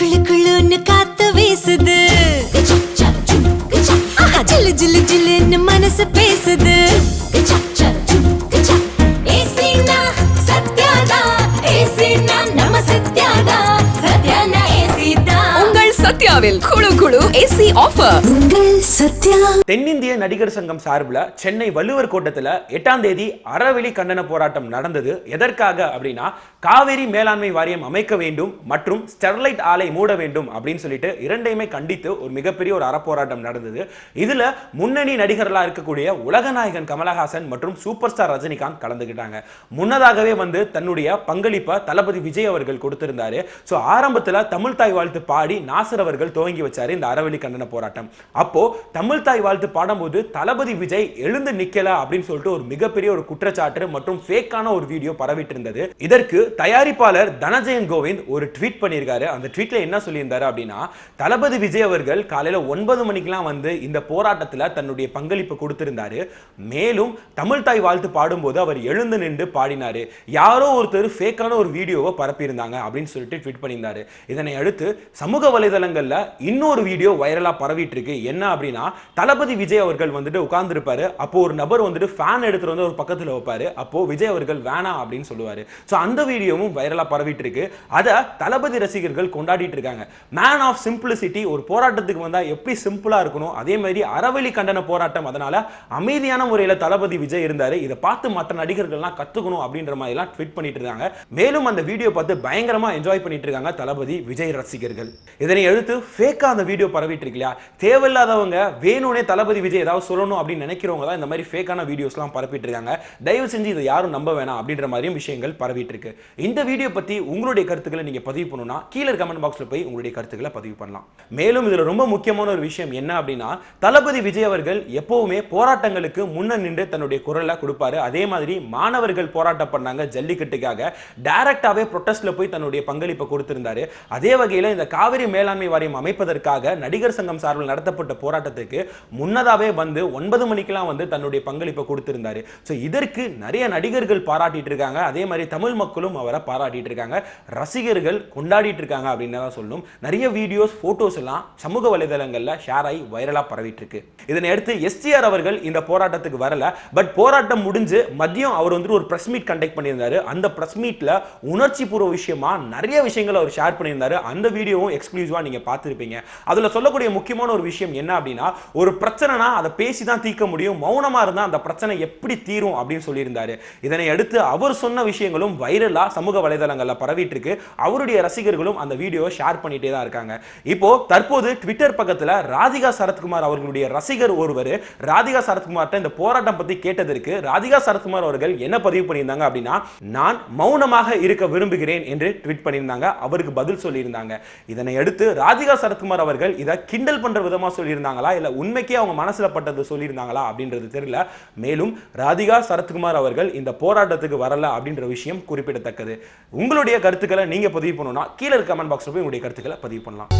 குளு குளுன்னு காத்து வீசுது. ஆஹா, ஜிலு ஜிலு ஜிலுன்னு மனசு பேசுது. சத்யாவில் குழு குழு ஏசி ஆஃபர் தென்னிந்திய நடிகர் சங்கம் சார்பில் சென்னை வள்ளுவர் கோட்டத்தில் எட்டாம் தேதி அறவெளி கண்டன போராட்டம் நடந்தது. எதற்காக அப்படின்னா காவேரி மேலாண்மை வாரியம் அமைக்க வேண்டும் மற்றும் ஸ்டெர்லைட் ஆலை மூட வேண்டும் அப்படின்னு சொல்லிட்டு இரண்டையுமே கண்டித்து ஒரு மிகப்பெரிய ஒரு அறப்போராட்டம் நடந்தது. இதுல முன்னணி நடிகர்களா இருக்கக்கூடிய உலகநாயகன் கமலஹாசன் மற்றும் சூப்பர் ஸ்டார் ரஜினிகாந்த் கலந்துக்கிட்டாங்க முன்னதாகவே வந்து தன்னுடைய பங்களிப்பை தளபதி விஜய் அவர்கள் கொடுத்திருந்தாரு. ஸோ ஆரம்பத்தில் தமிழ் தாய் வாழ்த்து பாடி நாசர் அவர்கள் துவங்கி வச்சாரு இந்த அறவழி கண்டன போராட்டம். அப்போ தமிழ் தாய் வாழ்த்து பாடும்போது தளபதி விஜய் எழுந்து நிக்கல அப்படின்னு சொல்லிட்டு ஒரு மிகப்பெரிய ஒரு குற்றச்சாட்டு மற்றும் ஃபேக்கான ஒரு வீடியோ பரவிட்டு இருந்தது. இதற்கு தயாரிப்பாளர் தனஜெயன் கோவிந்த் ஒரு ட்வீட் பண்ணியிருக்காரு. அந்த ட்வீட்ல என்ன சொல்லியிருந்தாரு அப்படின்னா தளபதி விஜய் அவர்கள் காலையில ஒன்பது மணிக்கெல்லாம் வந்து இந்த போராட்டத்துல தன்னுடைய பங்களிப்பு கொடுத்திருந்தாரு. மேலும் தமிழ் தாய் வாழ்த்து பாடும்போது அவர் எழுந்து நின்று பாடினாரு. யாரோ ஒருத்தர் ஃபேக்கான ஒரு வீடியோவை பரப்பியிருந்தாங்க அப்படின்னு சொல்லிட்டு ட்வீட் பண்ணியிருந்தாரு. இதனை அடுத்து சமூக வலைதளங்கள் வலைதளங்கள்ல இன்னொரு வீடியோ வைரலா பரவிட்டு இருக்கு என்ன அப்படின்னா தளபதி விஜய் அவர்கள் வந்துட்டு உட்கார்ந்துருப்பாரு. அப்போ ஒரு நபர் வந்துட்டு ஃபேன் எடுத்துட்டு வந்து ஒரு பக்கத்துல வைப்பாரு. அப்போ விஜய் அவர்கள் வேணாம் அப்படின்னு சொல்லுவாரு. ஸோ அந்த வீடியோவும் வைரலா பரவிட்டு இருக்கு அதை தளபதி ரசிகர்கள் கொண்டாடிட்டு இருக்காங்க. மேன் ஆஃப் சிம்பிளிசிட்டி ஒரு போராட்டத்துக்கு வந்தா எப்படி சிம்பிளா இருக்கணும்? அதே மாதிரி அறவழி கண்டன போராட்டம். அதனால அமைதியான முறையில தளபதி விஜய் இருந்தாரு. இதை பார்த்து மற்ற நடிகர்கள்லாம் கத்துக்கணும் அப்படின்ற மாதிரி எல்லாம் ட்வீட் பண்ணிட்டு இருக்காங்க. மேலும் அந்த வீடியோ பார்த்து பயங்கரமா என்ஜாய் பண்ணிட்டு இருக்காங்க தளபதி விஜய் ரசிகர்கள். இதனை எழுத்து எடுத்து ஃபேக்காக அந்த வீடியோ பரவிட்டு இருக்கு இல்லையா? தேவையில்லாதவங்க வேணும்னே தளபதி விஜய் ஏதாவது சொல்லணும் அப்படின்னு நினைக்கிறவங்க தான் இந்த மாதிரி ஃபேக்கான வீடியோஸ்லாம் பரப்பிட்டு இருக்காங்க. தயவு செஞ்சு இதை யாரும் நம்ப வேணாம் அப்படின்ற மாதிரியும் விஷயங்கள் பரவிட்டு இருக்கு. இந்த வீடியோ பத்தி உங்களுடைய கருத்துக்களை நீங்க பதிவு பண்ணணும்னா கீழே கமெண்ட் பாக்ஸில் போய் உங்களுடைய கருத்துக்களை பதிவு பண்ணலாம். மேலும் இதுல ரொம்ப முக்கியமான ஒரு விஷயம் என்ன அப்படின்னா தளபதி விஜய் அவர்கள் எப்பவுமே போராட்டங்களுக்கு முன்ன நின்று தன்னுடைய குரலை கொடுப்பாரு. அதே மாதிரி மாணவர்கள் போராட்டம் பண்ணாங்க ஜல்லிக்கட்டுக்காக. டைரக்டாகவே ப்ரொட்டஸ்ட்ல போய் தன்னுடைய பங்களிப்பை கொடுத்திருந்தாரு. அதே வகையில் இந்த காவிரி மேலாண்மை வாரியம் அமைப்பதற்காக நடிகர் சங்கம் சார்பில் நடத்தப்பட்ட போராட்டத்துக்கு முன்னதாவே வந்து ஒன்பது மணிக்கெல்லாம் வந்து தன்னுடைய பங்களிப்பை கொடுத்திருந்தாரு. ஸோ இதற்கு நிறைய நடிகர்கள் பாராட்டிட்டு இருக்காங்க. அதே மாதிரி தமிழ் மக்களும் அவரை பாராட்டிட்டு இருக்காங்க. ரசிகர்கள் கொண்டாடிட்டு இருக்காங்க அப்படின்னு தான் சொல்லணும் நிறைய வீடியோஸ் போட்டோஸ் எல்லாம் சமூக வலைதளங்கள்ல ஷேர் ஆகி வைரலாக பரவிட்டு இருக்கு. இதனை அடுத்து எஸ்டிஆர் அவர்கள் இந்த போராட்டத்துக்கு வரல. பட் போராட்டம் முடிஞ்சு மதியம் அவர் வந்துட்டு ஒரு பிரஸ் மீட் கண்டக்ட் பண்ணியிருந்தாரு. அந்த பிரஸ் மீட்ல உணர்ச்சி பூர்வ விஷயமா நிறைய விஷயங்கள் அவர் ஷேர் பண்ணியிருந்தாரு. அந்த வீடியோவும் எக்ஸ்க்ளூசிவா நீங்க நீங்கள் பார்த்துருப்பீங்க. அதில் சொல்லக்கூடிய முக்கியமான ஒரு விஷயம் என்ன அப்படின்னா ஒரு பிரச்சனைனா அதை பேசி தான் தீர்க்க முடியும். மௌனமாக இருந்தால் அந்த பிரச்சனை எப்படி தீரும் அப்படின்னு சொல்லியிருந்தாரு. இதனை அடுத்து அவர் சொன்ன விஷயங்களும் வைரலாக சமூக வலைதளங்களில் பரவிட்டு இருக்கு அவருடைய ரசிகர்களும் அந்த வீடியோவை ஷேர் பண்ணிட்டே தான் இருக்காங்க. இப்போ தற்போது ட்விட்டர் பக்கத்தில் ராதிகா சரத்குமார் அவர்களுடைய ரசிகர் ஒருவர் ராதிகா சரத்குமார்கிட்ட இந்த போராட்டம் பற்றி கேட்டதற்கு ராதிகா சரத்குமார் அவர்கள் என்ன பதிவு பண்ணியிருந்தாங்க அப்படின்னா நான் மௌனமாக இருக்க விரும்புகிறேன் என்று ட்வீட் பண்ணியிருந்தாங்க. அவருக்கு பதில் சொல்லியிருந்தாங்க. இதனை அடுத்து ராதிகா சரத்குமார் அவர்கள் இதை கிண்டல் பண்ற விதமா சொல்லியிருந்தாங்களா? இல்ல உண்மைக்கே அவங்க மனசுல பட்டது சொல்லியிருந்தாங்களா அப்படின்றது தெரியல. மேலும் ராதிகா சரத்குமார் அவர்கள் இந்த போராட்டத்துக்கு வரல அப்படின்ற விஷயம் குறிப்பிடத்தக்கது. உங்களுடைய கருத்துக்களை நீங்க பதிவு பண்ணணும்னா கீழே கமெண்ட் பாக்ஸ்ல போய் உங்களுடைய கருத்துக்களை பதிவு பண்ணலாம்.